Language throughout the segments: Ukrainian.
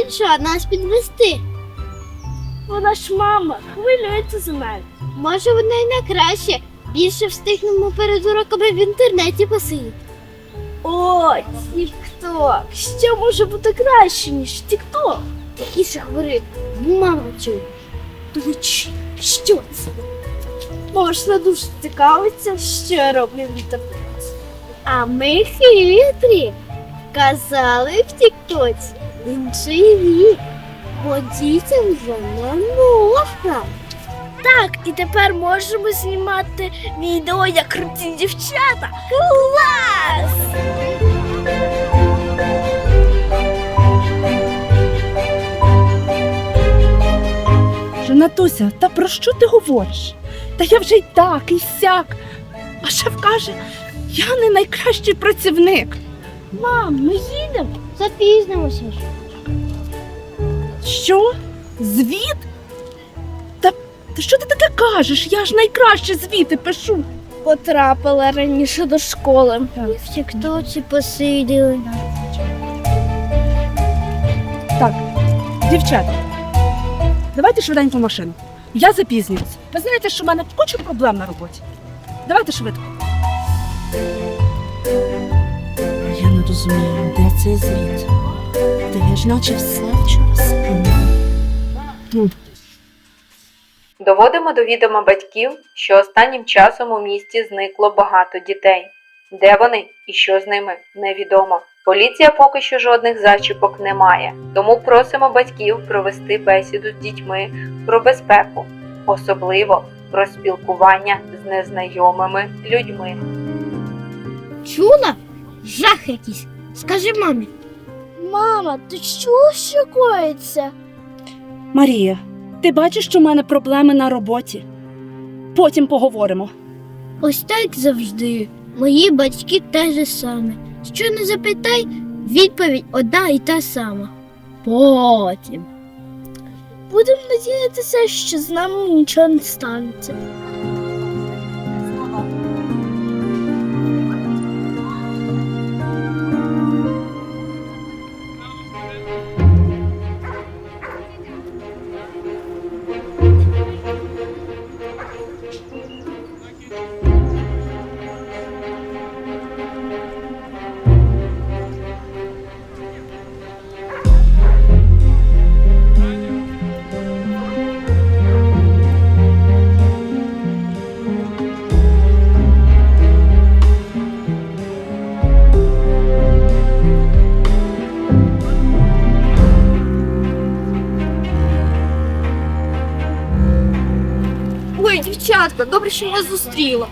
мама нас підвести. Вона ж мама, хвилюється за мене. Може, вона й не краще. Більше встигнемо перед уроками в інтернеті посидіти. О, тік-ток. Що може бути краще, ніж тік-ток? Тихіше говори, мама чує. Ключ, що це? Можна дуже цікавиться, що я роблю в інтернеті. А ми хитрі. Казали в Тіктоці. Інший вік. Бо дітям вже не можна. Так, і тепер можемо знімати відео як круті дівчата. Клас! Женатуся, та про що ти говориш? Та я вже й так, і сяк. А шеф каже, я не найкращий працівник. Мам, ми їдемо. Запізнимося ж. Що? Звіт? Та, та що ти таке кажеш? Я ж найкраще звіти пишу. Потрапила раніше до школи. В Тіктоці посиділи. Так, дівчата, давайте швиденько в машину. Я запізнююсь. Ви знаєте, що в мене куча проблем на роботі. Давайте швидко. Я не розумію, де цей звіт. Я ж наче все вчора спинила. Доводимо до відома батьків, що останнім часом у місті зникло багато дітей. Де вони і що з ними невідомо. Поліція поки що жодних зачіпок не має, тому просимо батьків провести бесіду з дітьми про безпеку, особливо про спілкування з незнайомими людьми. Чула? Жах якийсь. Скажи мамі. Мама, ти чула, що коїться? Марія, ти бачиш, що в мене проблеми на роботі? Потім поговоримо. Ось так завжди. Мої батьки те же саме. Що не запитай, відповідь одна і та сама. Потім. Будемо надіятися, що з нами нічого не станеться. Ой, добре, що я зустріла.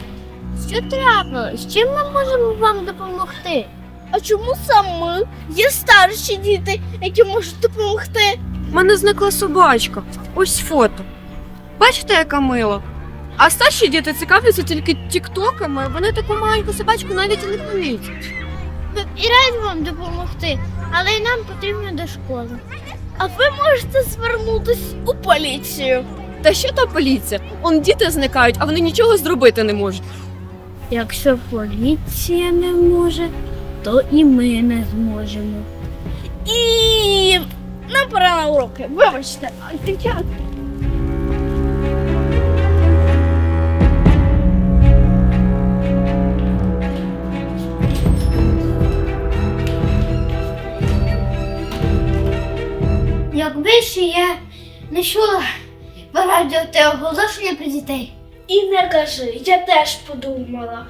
Що трапилось? Чим ми можемо вам допомогти? А чому саме є старші діти, які можуть допомогти? У мене зникла собачка. Ось фото. Бачите, яка мила. А старші діти цікавляться тільки тіктоками, вони таку маленьку собачку навіть і не помітять. І раді вам допомогти, але й нам потрібно до школи. А ви можете звернутись у поліцію. Та що та поліція? Он діти зникають, а вони нічого зробити не можуть. Якщо поліція не може, то і ми не зможемо. І нам пора на уроки. Вибачте, дівчата. Якби ще я не чула по радіо те оголошення про дітей. І не кажи, я теж подумала.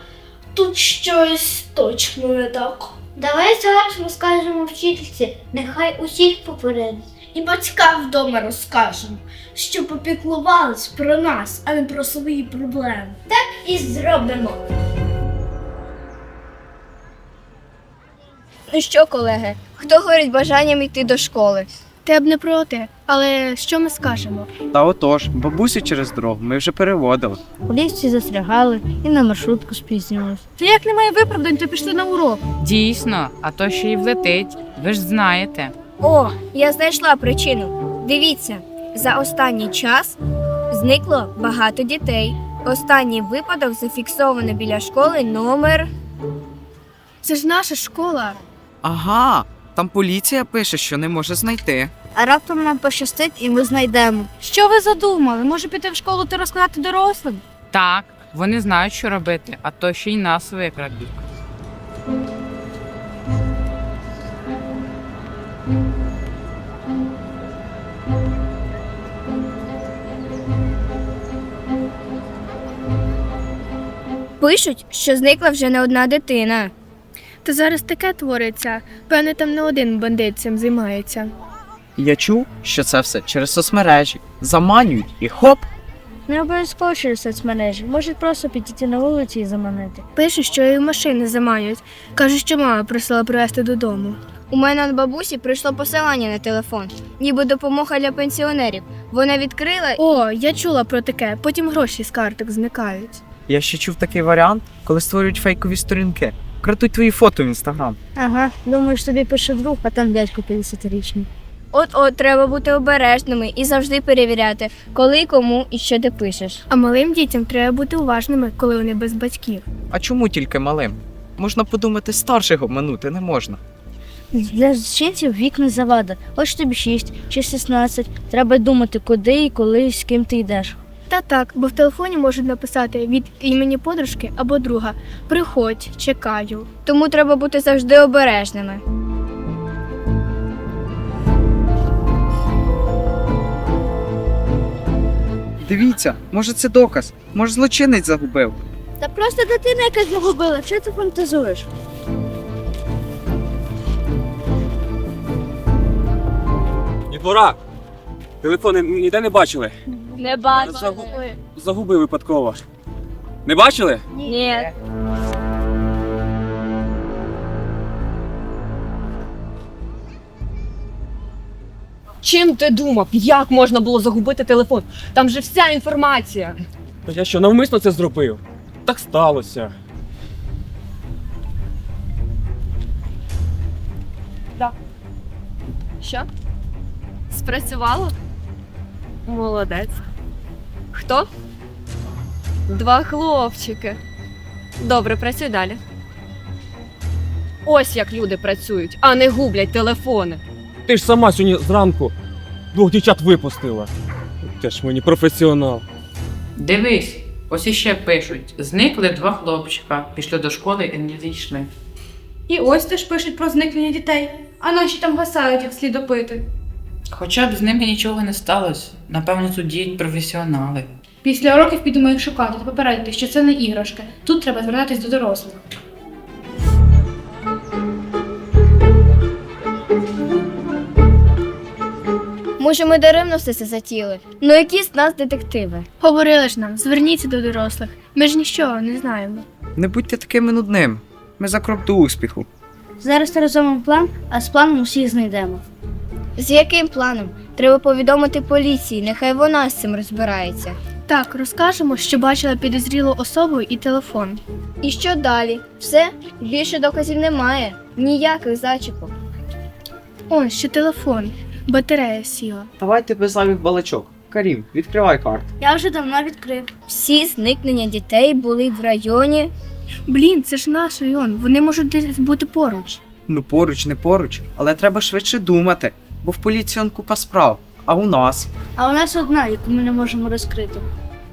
Тут щось точно не так. Давай зараз розкажемо вчительці, нехай усіх попередить. І батькам вдома розкажемо, що попіклувались про нас, а не про свої проблеми. Так І зробимо. Ну що, колеги, хто горить бажанням йти до школи? Ти б не проти, але що ми скажемо? Та отож, бабусю через дорогу ми вже переводили. У лісі застрягали і на маршрутку спізнювались. Та як немає виправдань, то пішли на урок. Дійсно, а то ще й влетить. Ви ж знаєте. О, я знайшла причину. Дивіться, за останній час зникло багато дітей. Останній випадок зафіксовано біля школи номер. Це ж наша школа. Ага, там поліція пише, що не може знайти. А раптом нам пощастить і ми знайдемо. Що ви задумали? Може піти в школу та розказати дорослим? Так, вони знають, що робити, а то ще й нас викрадуть. Пишуть, що зникла вже не одна дитина. Та зараз таке твориться. Певне, там не один бандит цим займається. Я чув, що це все через соцмережі. Заманюють і хоп! Не обов'язково через соцмережі. Можуть просто підійти на вулиці і заманити. Пишуть, що в машини заманюють. Кажуть, що мама просила привезти додому. У мене від бабусі прийшло посилання на телефон, ніби допомога для пенсіонерів. Вона відкрила О, я чула про таке. Потім гроші з карток зникають. Я ще чув такий варіант, коли створюють фейкові сторінки. Крадуть твої фото в інстаграм. Ага, думаєш, тобі пише друг, а там дядько 50-річний. От-от треба бути обережними і завжди перевіряти, коли, кому і що ти пишеш. А малим дітям треба бути уважними, коли вони без батьків. А чому тільки малим? Можна подумати, старших обманути не можна. Для злочинців вік не завада. Хоч тобі 6 чи 16. Треба думати, куди і коли і з ким ти йдеш. Та так, бо в телефоні можуть написати від імені подружки або друга. Приходь, чекаю. Тому треба бути завжди обережними. Дивіться, може це доказ, може злочинець загубив. Та просто дитина якась загубила, що ти фантазуєш? Дітвора! Телефони ніде не бачили. Не Загу... Загубив випадково. Не бачили? Ні. Чим ти думав? Як можна було загубити телефон? Там же вся інформація. Та Я що, навмисно це зробив? Так сталося. Що? Спрацювало? Молодець. Хто? Два хлопчики. Добре, працюй далі. Ось як люди працюють, а не гублять телефони. Ти ж сама сьогодні зранку двох дівчат випустила. Ти ж мені професіонал. Дивись, ось іще пишуть: зникли два хлопчика, пішли до школи і не зійшли. І ось теж пишуть про зникнення дітей. А наші там гасають, як слідопити. Хоча б з ними нічого не сталося. Напевно, тут діють професіонали. Після уроків підемо їх шукати та попередити, що це не іграшки. Тут треба звертатись до дорослих. Може, ми даремно все це затіли? Ну які з нас детективи? Говорили ж нам, зверніться до дорослих. Ми ж нічого не знаємо. Не будьте такими нудними. Ми за крок до успіху. Зараз розробимо план, а з планом усіх знайдемо. З яким планом? Треба повідомити поліції, нехай вона з цим розбирається. Так, розкажемо, що бачила підозрілу особу і телефон. І що далі? Все? Більше доказів немає. Ніяких зачіпок. Ось ще телефон. Батарея сіла. Давайте без зайвих балачок. Карім, відкривай карту. Я вже давно відкрив. Всі зникнення дітей були в районі. Блін, це ж наш район. Вони можуть десь бути поруч. Ну поруч, не поруч, але треба швидше думати, бо в поліції он купа справ. А у нас? А у нас одна, яку ми не можемо розкрити.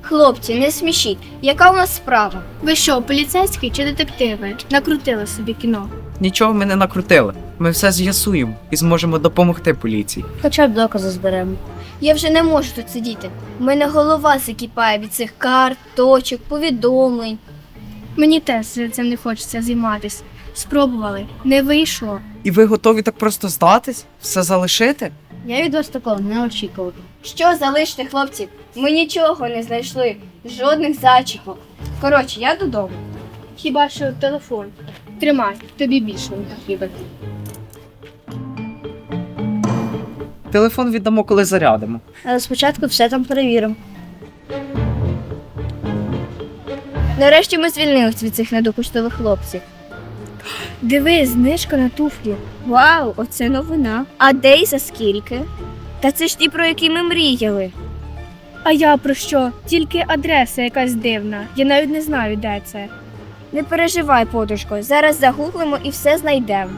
Хлопці, не смішіть. Яка у нас справа? Ви що, поліцейські чи детективи? Накрутили собі кіно. Нічого ми не накрутили. Ми все з'ясуємо і зможемо допомогти поліції. Хоча б докази зберемо. Я вже не можу тут сидіти. У мене голова закипає від цих карт, точок, повідомлень. Мені теж цим не хочеться займатися. Спробували, не вийшло. І ви готові так просто здатись? Все залишити? Я від вас такого не очікував. Що залиште, хлопці? Ми нічого не знайшли, жодних зачіпок. Коротше, я додому. Хіба що телефон. Тримай, тобі більше не потрібен. Телефон віддамо, коли зарядимо. Але спочатку все там перевіримо. Нарешті ми звільнились від цих недопустових хлопців. Диви, знижка на туфлі. Вау, оце новина. А де і за скільки? Та це ж ті, про які ми мріяли. А я про що? Тільки адреса якась дивна. Я навіть не знаю, де це. Не переживай, подружко, зараз загуглимо і все знайдемо.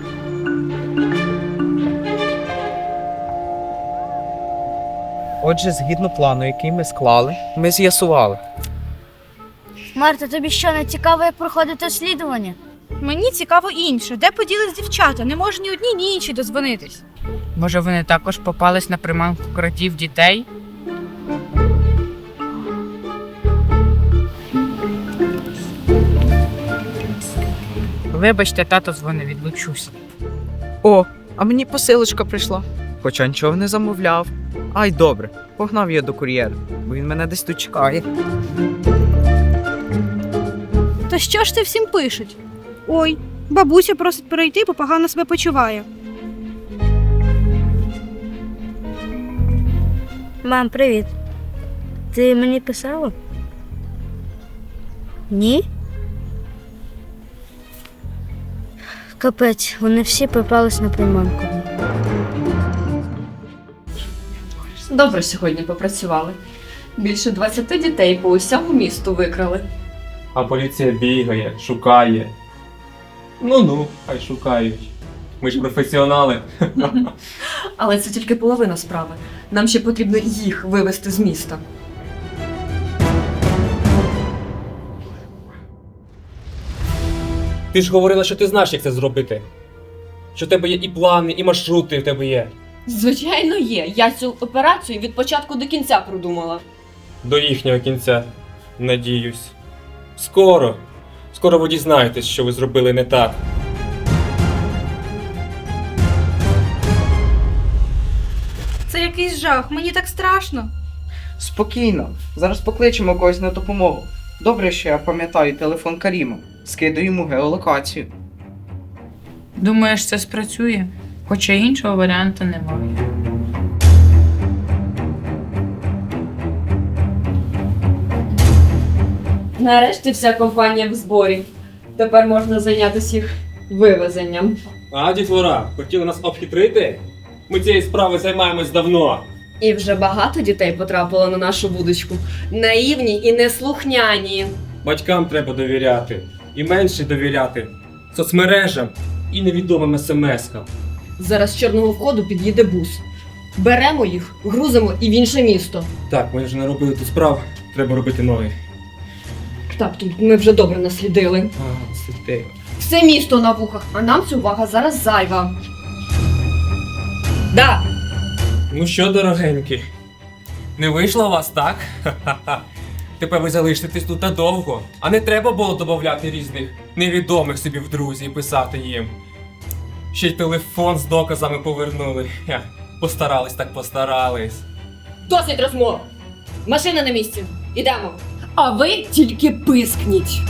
Отже, згідно плану, який ми склали, ми з'ясували. Марта, тобі що не цікаво, як проходить розслідування? Мені цікаво інше. Де поділись дівчата? Не може ні одні, ні інші дозвонитись. Може, вони також попались на приманку крадів дітей? Вибачте, тато дзвонить, відлучуся. О, а мені посилочка прийшла. Хоча нічого не замовляв. Ай, добре, погнав я до кур'єра, бо він мене десь тут чекає. То що ж це всім пишуть? Ой, бабуся просить перейти, бо погано себе почуває. Мам, привіт. Ти мені писала? Ні? Капець, вони всі попались на приманку. Добре сьогодні попрацювали. Більше 20 дітей по усьому місту викрали. А поліція бігає, шукає. Ну ну, хай шукають. Ми ж професіонали. Але це тільки половина справи. Нам ще потрібно їх вивезти з міста. Ти ж говорила, що ти знаєш, як це зробити. Що в тебе є і плани, і маршрути в тебе є. Звичайно, є. Я цю операцію від початку до кінця продумала. До їхнього кінця. Надіюсь. Скоро. Скоро ви дізнаєтесь, що ви зробили не так. Це якийсь жах, мені так страшно. Спокійно, зараз покличемо когось на допомогу. Добре, що я пам'ятаю телефон Каріма. Скидаю йому геолокацію. Думаєш, це спрацює? Хоча іншого варіанту немає. Нарешті вся компанія в зборі. Тепер можна зайнятися їх вивезенням. А, дітвора, хотіли нас обхитрити? Ми цією справою займаємось давно. І вже багато дітей потрапило на нашу вудочку. Наївні і неслухняні. Батькам треба довіряти. І менше довіряти соцмережам і невідомим смс-кам. Зараз з чорного входу під'їде бус. Беремо їх, грузимо і в інше місто. Так, ми вже наробили тут справ, треба робити новий. Так, тут ми вже добре наслідили. А. Все місто на вухах, а нам ця увага зараз зайва. Да, Ну що, дорогенькі, не вийшло у вас, так? Ха-ха-ха. Тепер ви залишитесь тут надовго, а не треба було додати різних невідомих собі в друзі і писати їм. Ще й телефон з доказами повернули. Хе, Постарались так постарались. досить розмов. Машина на місці. Ідемо. А ви тільки пискніть.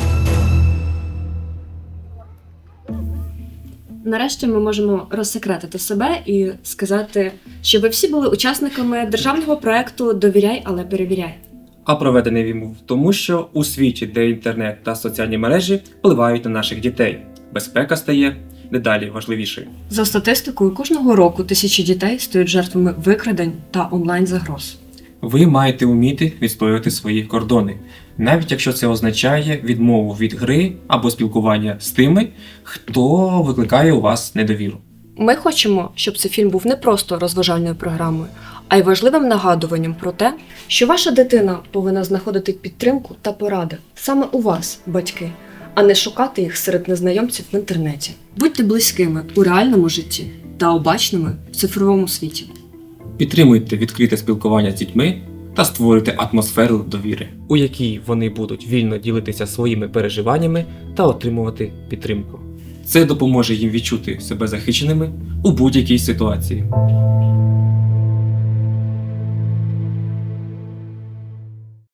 Нарешті ми можемо розсекретити себе і сказати, що ви всі були учасниками державного проекту Довіряй, але перевіряй. А проведений він був тому, що у світі, де інтернет та соціальні мережі впливають на наших дітей, безпека стає дедалі важливішою. За статистикою, кожного року тисячі дітей стають жертвами викрадень та онлайн загроз. Ви маєте вміти відстоювати свої кордони, навіть якщо це означає відмову від гри або спілкування з тими, хто викликає у вас недовіру. Ми хочемо, щоб цей фільм був не просто розважальною програмою, а й важливим нагадуванням про те, що ваша дитина повинна знаходити підтримку та поради саме у вас, батьки, а не шукати їх серед незнайомців в інтернеті. Будьте близькими у реальному житті та обачними в цифровому світі. Підтримуйте відкрите спілкування з дітьми та створюйте атмосферу довіри, у якій вони будуть вільно ділитися своїми переживаннями та отримувати підтримку. Це допоможе їм відчути себе захищеними у будь-якій ситуації.